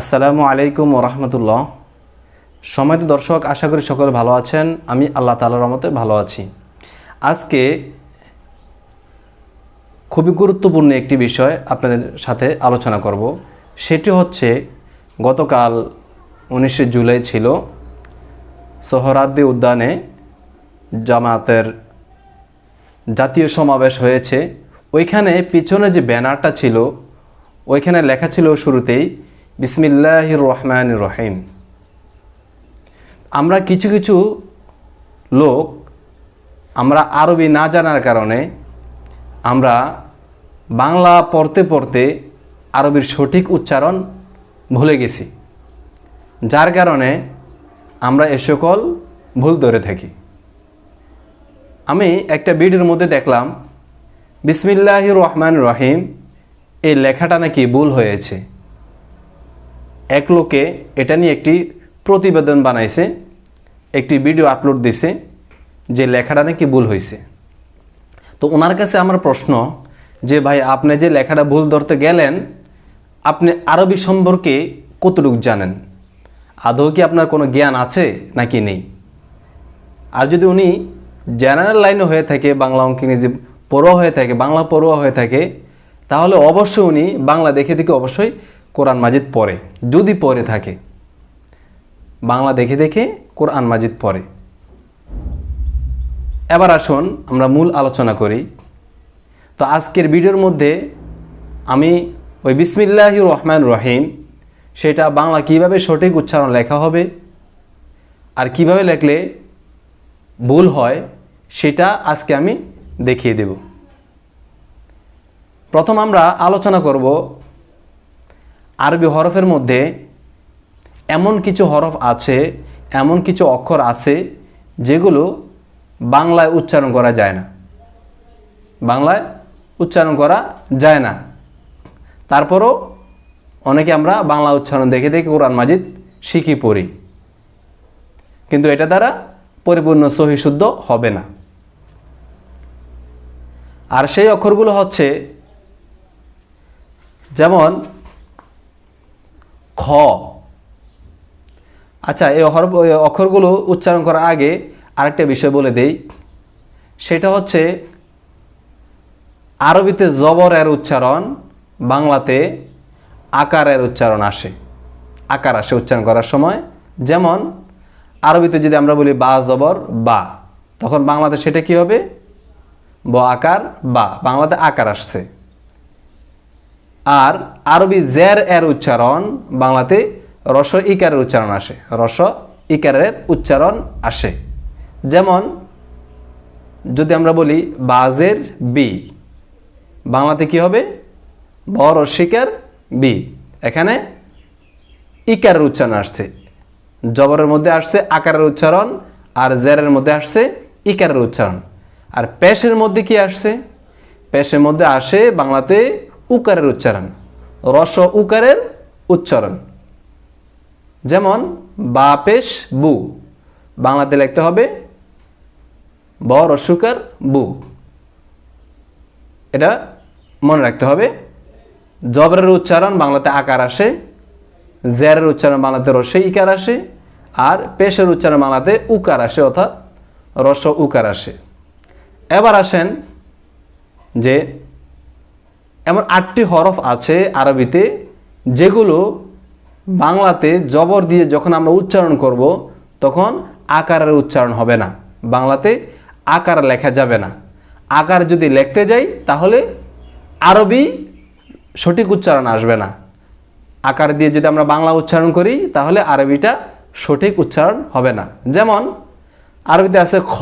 আসসালামু আলাইকুম ওরহমতুল্লাহ সময়ত দর্শক, আশা করি সকলে ভালো আছেন। আমি আল্লাহ তালার রহমতে ভালো আছি। আজকে খুবই গুরুত্বপূর্ণ একটি বিষয় আপনাদের সাথে আলোচনা করব। সেটি হচ্ছে, গতকাল উনিশে জুলাই ছিল সোহরাদ্দি উদ্যানে জামাতের জাতীয় সমাবেশ হয়েছে। ওইখানে পিছনে যে ব্যানারটা ছিল, ওইখানে লেখা ছিল শুরুতেই বিসমিল্লাহ রহমান রহিম আমরা কিছু কিছু লোক আমরা আরবি না জানার কারণে আমরা বাংলা পড়তে পড়তে আরবির সঠিক উচ্চারণ ভুলে গেছি, যার কারণে আমরা এ সকল ভুল ধরে থাকি। আমি একটা ভিডিওর মধ্যে দেখলাম বিসমিল্লাহ রহমান রহিম এই লেখাটা নাকি ভুল হয়েছে। এক লোকে এটা নিয়ে একটি প্রতিবেদন বানাইছে, একটি ভিডিও আপলোড দিছে, যে লেখাটা নাকি ভুল হয়েছে তো ওনার কাছে আমার প্রশ্ন যে, ভাই, আপনি যে লেখাটা ভুল ধরতে গেলেন, আপনি আরবি সম্পর্কে কতটুকু জানেন? আদৌ কি আপনার কোনো জ্ঞান আছে নাকি নেই? আর যদি উনি জেনারেল লাইনে হয়ে থাকে, বাংলা অঙ্ক ইংরেজি পড়ুয়া হয়ে থাকে, বাংলা পড়ুয়া হয়ে থাকে, তাহলে অবশ্যই উনি বাংলা দেখে দেখে অবশ্যই কোরআন মাজিদ পড়ে, যদি পড়ে থাকে। বাংলা দেখে দেখে কোরআন মাজিদ পড়ে। এবার আসুন আমরা মূল আলোচনা করি। তো আজকের ভিডিওর মধ্যে আমি ওই বিসমিল্লাহ রহমান রহিম, সেটা বাংলা কীভাবে সঠিক উচ্চারণ লেখা হবে আর কীভাবে লেখলে ভুল হয়, সেটা আজকে আমি দেখিয়ে দেব। প্রথম আমরা আলোচনা করব আরবি হরফের মধ্যে এমন কিছু হরফ আছে, এমন কিছু অক্ষর আছে, যেগুলো বাংলায় উচ্চারণ করা যায় না। বাংলায় উচ্চারণ করা যায় না। তারপরও অনেকে আমরা বাংলা উচ্চারণ দেখে দেখে কোরআন মাজিদ শিখি পড়ি। কিন্তু এটা দ্বারা পরিপূর্ণ সহি শুদ্ধ হবে না। আর সেই অক্ষরগুলো হচ্ছে, যেমন খ। আচ্ছা এই হর এই অক্ষরগুলো উচ্চারণ করার আগে আরেকটা বিষয় বলে দেই। সেটা হচ্ছে আরবিতে জবরের উচ্চারণ, বাংলাতে আকারের উচ্চারণ আসে। আকার আসে উচ্চারণ করার সময়। যেমন, আরবিতে যদি আমরা বলি বা জবর, বা, তখন বাংলাতে সেটা কি হবে? ব আকার, বা, বাংলাতে আকার আসছে। আর আরবি জের এর উচ্চারণ বাংলাতে রস ইকারের উচ্চারণ আসে। রস ইকারের উচ্চারণ আসে। যেমন, যদি আমরা বলি বাজের বি, বাংলাতে কি হবে? ব শিকার বি। এখানে ইকারের উচ্চারণ আসছে। জবরের মধ্যে আসছে আকারের উচ্চারণ, আর জেরের মধ্যে আসছে ইকারের উচ্চারণ। আর পেশের মধ্যে কি আসছে? পেশের মধ্যে আসে বাংলাতে উকারের উচ্চারণ। রস উকারের উচ্চারণ। যেমন বা পেশ বু। বাংলাতে লিখতে হবে ব রসুকার বু। এটা মনে রাখতে হবে, জবরের উচ্চারণ বাংলাতে আকার আসে জেরের উচ্চারণ বাংলাতে রসে ইকার আসে, আর পেশের উচ্চারণ বাংলাতে উকার আসে, অর্থাৎ রস উকার আসে। এবার আসেন যে এমন আটটি হরফ আছে আরবিতে, যেগুলো বাংলাতে জবর দিয়ে যখন আমরা উচ্চারণ করব, তখন আকারের উচ্চারণ হবে না। বাংলাতে আকার লেখা যাবে না। আকার যদি লিখতে যাই, তাহলে আরবি সঠিক উচ্চারণ আসবে না। আকার দিয়ে যদি আমরা বাংলা উচ্চারণ করি, তাহলে আরবিটা সঠিক উচ্চারণ হবে না। যেমন, আরবিতে আছে খ।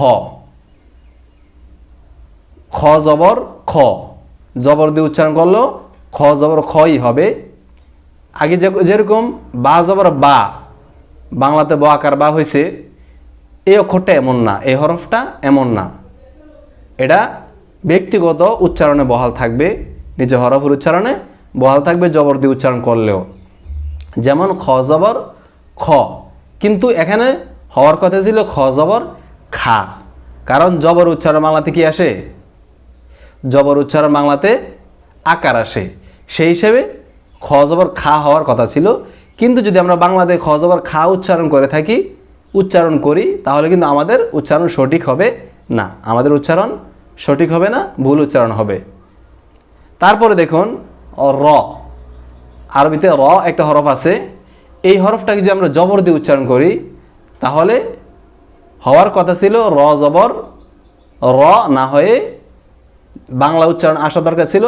খ জবর, খ। জবর দিয়ে উচ্চারণ করল, খ জবর খই হবে। আগে যে- যেরকম বা জবর বা, বাংলাতে ব আকার বা হয়েছে এই অক্ষরটা এমন না এই হরফটা এমন না। এটা ব্যক্তিগত উচ্চারণে বহাল থাকবে, নিজে হরফের উচ্চারণে বহাল থাকবে জবর দিয়ে উচ্চারণ করলেও। যেমন খ জবর, খ। কিন্তু এখানে হওয়ার কথা ছিল খ জবর, খা। কারণ জবর উচ্চারণ বাংলাতে কি আসে? জবর উচ্চারণ বাংলাতে আকার আসে। সেই হিসেবে খ জবর খা হওয়ার কথা ছিল। কিন্তু যদি আমরা বাংলাতে খ জবর খা উচ্চারণ করে থাকি, উচ্চারণ করি, তাহলে কিন্তু আমাদের উচ্চারণ সঠিক হবে না। আমাদের উচ্চারণ সঠিক হবে না, ভুল উচ্চারণ হবে। তারপরে দেখুন, র। আরবিতে র একটা হরফ আছে। এই হরফটাকে যদি আমরা জবর দিয়ে উচ্চারণ করি, তাহলে হওয়ার কথা ছিল র জবর, র না হয়ে বাংলা উচ্চারণ আসা দরকার ছিল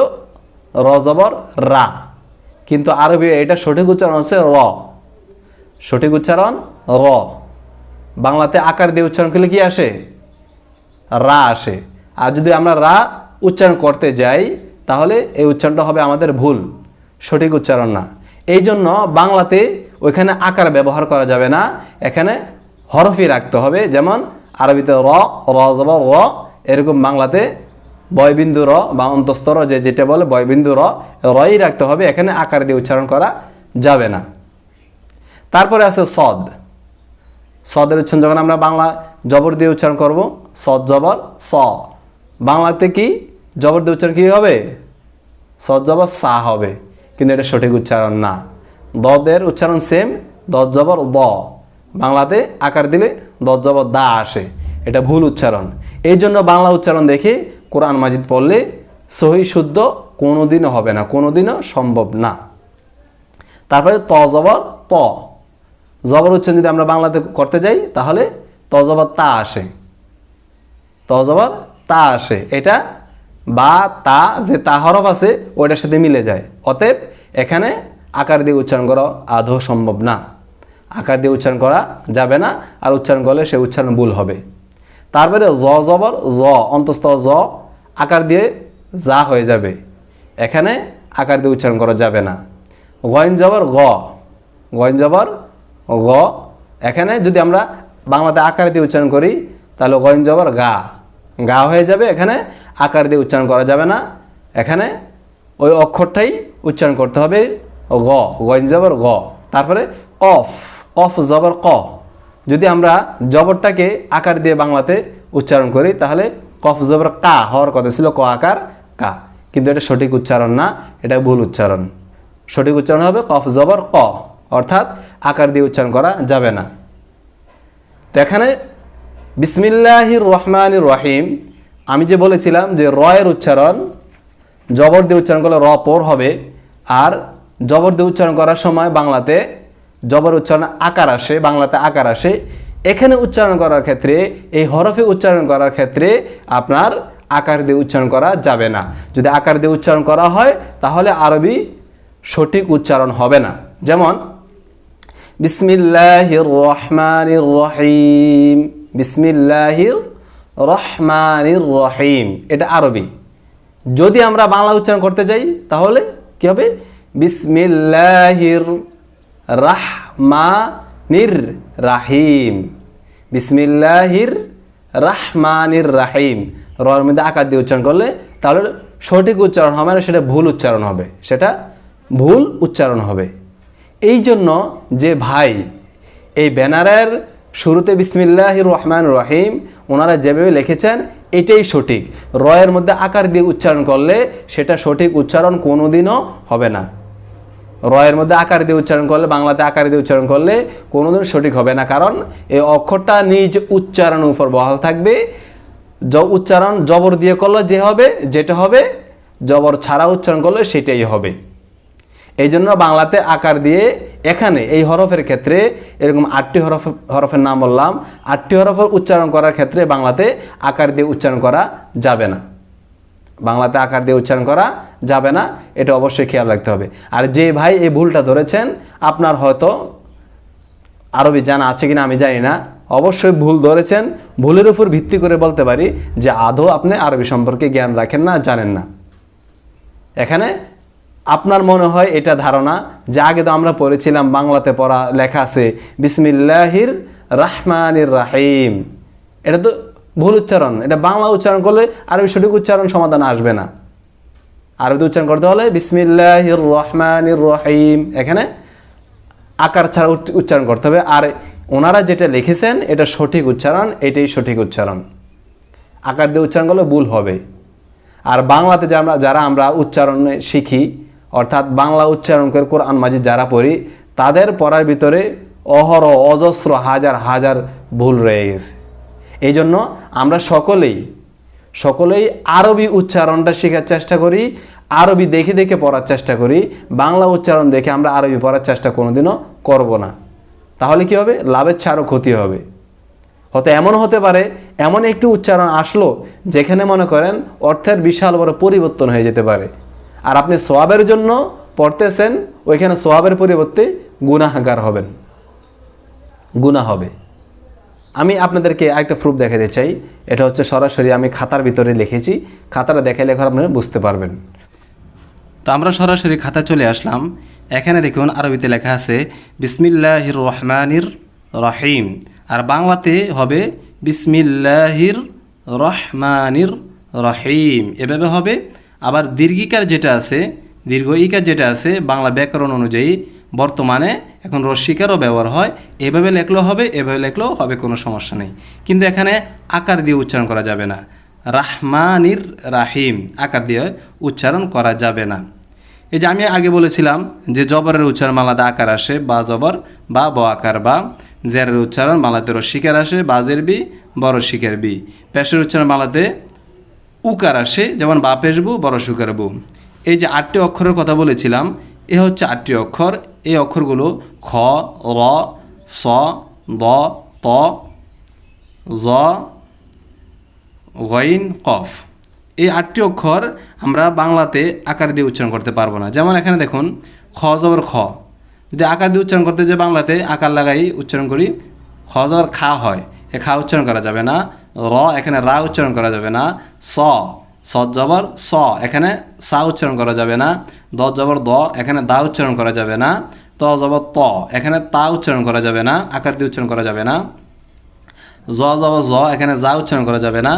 র জবর রা। কিন্তু আরবি এটা সঠিক উচ্চারণ হচ্ছে র। সঠিক উচ্চারণ র। বাংলাতে আকার দিয়ে উচ্চারণ করলে কি আসে? রা আসে। আর যদি আমরা রা উচ্চারণ করতে যাই, তাহলে এই উচ্চারণটা হবে আমাদের ভুল। সঠিক উচ্চারণ না। এই জন্য বাংলাতে ওইখানে আকার ব্যবহার করা যাবে না। এখানে হরফি রাখতে হবে। যেমন আরবিতে র র জবর র, এরকম বাংলাতে বয়বিন্দু র বা অন্তস্থ র যে যেটা বলে বয়বিন্দু র, রই রাখতে হবে, এখানে আকার দিয়ে উচ্চারণ করা যাবে না। তারপরে আছে সদ। সদের উচ্চারণ যখন আমরা বাংলা জবর দিয়ে উচ্চারণ করব, সদ জবর স। বাংলাতে কি? জবর দিয়ে উচ্চারণ কী হবে? সদ জবর সা হবে, কিন্তু এটা সঠিক উচ্চারণ না। দদের উচ্চারণ সেম দদ জবর দ। বাংলাতে আকার দিলে দদ জবর দা আসে, এটা ভুল উচ্চারণ। এই জন্য বাংলা উচ্চারণ দেখে কোরআন মাজিদ পড়লে সহি শুদ্ধ কোনোদিনও হবে না, কোনোদিনও সম্ভব না। তারপরে ত জবর ত। জবর উচ্চারণ যদি আমরা বাংলাতে করতে যাই, তাহলে ত জবর তা আসে। ত জবর তা আসে। এটা বা, তা, যে তা হরফ আছে, ওইটার সাথে মিলে যায়। অতএব এখানে আকার দিয়ে উচ্চারণ করা আদৌ সম্ভব না। আকার দিয়ে উচ্চারণ করা যাবে না, আর উচ্চারণ করলে সে উচ্চারণ ভুল হবে। তারপরে জ জবর, জ, অন্তস্থ জ, আকার দিয়ে যা হয়ে যাবে। এখানে আকার দিয়ে উচ্চারণ করা যাবে না। গয়েন জবর, গ। গয়েন জবর, গ। এখানে যদি আমরা বাংলাতে আকার দিয়ে উচ্চারণ করি, তাহলে গয়েন জবর, গা। গা হয়ে যাবে, এখানে আকার দিয়ে উচ্চারণ করা যাবে না। এখানে ওই অক্ষরটাই উচ্চারণ করতে হবে, গ। গয়েন জবর, গ। তারপরে অফ। অফ জবর, ক। যদি আমরা জবরটাকে আকার দিয়ে বাংলাতে উচ্চারণ করি, তাহলে কফ জবর কা হওয়ার কথা ছিল, ক আকার কা। কিন্তু এটা সঠিক উচ্চারণ না, এটা ভুল উচ্চারণ। সঠিক উচ্চারণ হবে কফ জবর ক, অর্থাৎ আকার দিয়ে উচ্চারণ করা যাবে না। তো এখানে বিসমিল্লাহির রহমানির রহিম, আমি যে বলেছিলাম যে রয়ের উচ্চারণ, জবর দিয়ে উচ্চারণ করলে র পর হবে, আর জবর দিয়ে উচ্চারণ করার সময় বাংলাতে জবর উচ্চারণ আকার আসে, বাংলাতে আকার আসে। এখানে উচ্চারণ করার ক্ষেত্রে, এই হরফে উচ্চারণ করার ক্ষেত্রে আপনার আকার দিয়ে উচ্চারণ করা যাবে না। যদি আকার দিয়ে উচ্চারণ করা হয়, তাহলে আরবি সঠিক উচ্চারণ হবে না। যেমন, বিসমিল্লাহির রহমানির রহিম বিসমিল্লাহির রহমানির রহিম এটা আরবি। যদি আমরা বাংলা উচ্চারণ করতে যাই, তাহলে কি হবে? বিসমিল্লাহির রাহমানির রাহিম বিসমিল্লাহির রাহমানির রাহিম রর মধ্যে আকার দিয়ে উচ্চারণ করলে তাহলে সঠিক উচ্চারণ হবে না, সেটা ভুল উচ্চারণ হবে। সেটা ভুল উচ্চারণ হবে। এই জন্য যে ভাই, এই ব্যানারের শুরুতে বিসমিল্লাহির রহমান রহিম ওনারা যেভাবে লিখেছেন, এটাই সঠিক। রয়ের মধ্যে আকার দিয়ে উচ্চারণ করলে সেটা সঠিক উচ্চারণ কোনোদিনও হবে না। রয়ের মধ্যে আকার দিয়ে উচ্চারণ করলে, বাংলাতে আকার দিয়ে উচ্চারণ করলে কোনোদিন সঠিক হবে না। কারণ এই অক্ষরটা নিজ উচ্চারণের উপর বহাল থাকবে। জ উচ্চারণ জবর দিয়ে করলে যে হবে, যেটা হবে, জবর ছাড়া উচ্চারণ করলে সেটাই হবে। এই জন্য বাংলাতে আকার দিয়ে এখানে এই হরফের ক্ষেত্রে এরকম আটটি হরফ, হরফের নাম বললাম, আটটি হরফের উচ্চারণ করার ক্ষেত্রে বাংলাতে আকার দিয়ে উচ্চারণ করা যাবে না। বাংলাতে আকার দিয়ে উচ্চারণ করা যাবে না, এটা অবশ্যই খেয়াল রাখতে হবে। আর যে ভাই এই ভুলটা ধরেছেন, আপনার হয়তো আরবি জানা আছে কিনা আমি জানি না, অবশ্যই ভুল ধরেছেন। ভুলের উপর ভিত্তি করে বলতে পারি যে আদৌ আপনি আরবি সম্পর্কে জ্ঞান রাখেন না, জানেন না। এখানে আপনার মনে হয় এটা ধারণা যে আগে তো আমরা পড়েছিলাম, বাংলাতে পড়া লেখা আছে, বিসমিল্লাহির রাহমানির রাহিম। এটা তো ভুল উচ্চারণ। এটা বাংলা উচ্চারণ করলে আরবি সঠিক উচ্চারণ সমাধান আসবে না। আরবিতে উচ্চারণ করতে হলে বিসমিল্লাহির রহমানির রহিম এখানে আকার ছাড়া উচ্চারণ করতে হবে। আর ওনারা যেটা লিখেছেন, এটা সঠিক উচ্চারণ, এটাই সঠিক উচ্চারণ। আকার দিয়ে উচ্চারণ করলে ভুল হবে। আর বাংলাতে যারা যারা আমরা উচ্চারণে শিখি, অর্থাৎ বাংলা উচ্চারণ করে কোরআন মাজিদ যারা পড়ি, তাদের পড়ার ভিতরে অহর অজস্র হাজার হাজার ভুল রয়ে গেছে। এই জন্য আমরা সকলেই সকলেই আরবি উচ্চারণটা শেখার চেষ্টা করি, আরবি দেখে দেখে পড়ার চেষ্টা করি, বাংলা উচ্চারণ দেখে আমরা আরবি পড়ার চেষ্টা কোনোদিনও করব না। তাহলে কি হবে? লাভের ছাড়ও ক্ষতি হবে। হয়তো এমন হতে পারে, এমন একটি উচ্চারণ আসলো, যেখানে মনে করেন অর্থের বিশাল বড় পরিবর্তন হয়ে যেতে পারে। আর আপনি সোয়াবের জন্য পড়তেছেন, ওইখানে সোয়াবের পরিবর্তে গুনাহাগার হবেন। গুনাহ হবে। আমি আপনাদেরকে আরেকটা প্রুফ দেখাতে চাই। এটা হচ্ছে সরাসরি আমি খাতার ভিতরে লিখেছি। খাতাটা দেখাইলে এখন আপনারা বুঝতে পারবেন। তো আমরা সরাসরি খাতা চলে আসলাম। এখানে দেখুন আরবিতে লেখা আছে বিসমিল্লাহির রহমানির রহিম আর বাংলাতে হবে বিসমিল্লাহির রহমানির রহিম এভাবে হবে। আবার দীর্ঘিকার যেটা আছে, দীর্ঘ ইকার যেটা আছে, বাংলা ব্যাকরণ অনুযায়ী বর্তমানে এখন রস্বীকারও ব্যবহার হয়, এভাবে লেখলেও হবে, এভাবে লেখলেও হবে, কোনো সমস্যা নেই। কিন্তু এখানে আকার দিয়ে উচ্চারণ করা যাবে না। রাহমানির রাহিম, আকার দিয়ে উচ্চারণ করা যাবে না। এই যে আমি আগে বলেছিলাম যে জবরের উচ্চারণ মালাতে আকার আসে, বা জবর, বা ব আকার, বা জেরের উচ্চারণ মালাতে রস্বীকার আসে বাজের বি বড় শিকার বি। পেশের উচ্চারণ মালাতে উকার আসে, যেমন বা পেশবু বড় সুকার বু। এই যে আটটি অক্ষরের কথা বলেছিলাম এ হচ্ছে আটটি অক্ষর। এই অক্ষরগুলো খ, র, স, দ, ত, জ, গইন, কফ। এই আটটি অক্ষর আমরা বাংলাতে আকার দিয়ে উচ্চারণ করতে পারব না। যেমন এখানে দেখুন, খ জবর খ। যদি আকার দিয়ে উচ্চারণ করতে যে বাংলাতে আকার লাগাই, উচ্চারণ করি, খ জবর খা হয়। এ খা উচ্চারণ করা যাবে না। র এখানে রা উচ্চারণ করা যাবে না। স স জবর স, এখানে সা উচ্চারণ করা যাবে না। দ জবর দ, এখানে দা উচ্চারণ করা যাবে না। ত জবর ত, এখানে তা উচ্চারণ করা যাবে না। আকার দিয়ে উচ্চারণ করা যাবে না। জ জবর জ, এখানে যা উচ্চারণ করা যাবে না।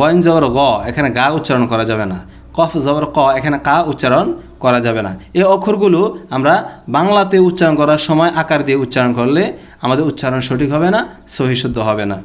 গইন জবর গ, এখানে গা উচ্চারণ করা যাবে না। কফ জবর ক, এখানে কা উচ্চারণ করা যাবে না। এই অক্ষরগুলো আমরা বাংলাতে উচ্চারণ করার সময় আকার দিয়ে উচ্চারণ করলে আমাদের উচ্চারণ সঠিক হবে না সহি শুদ্ধ হবে না।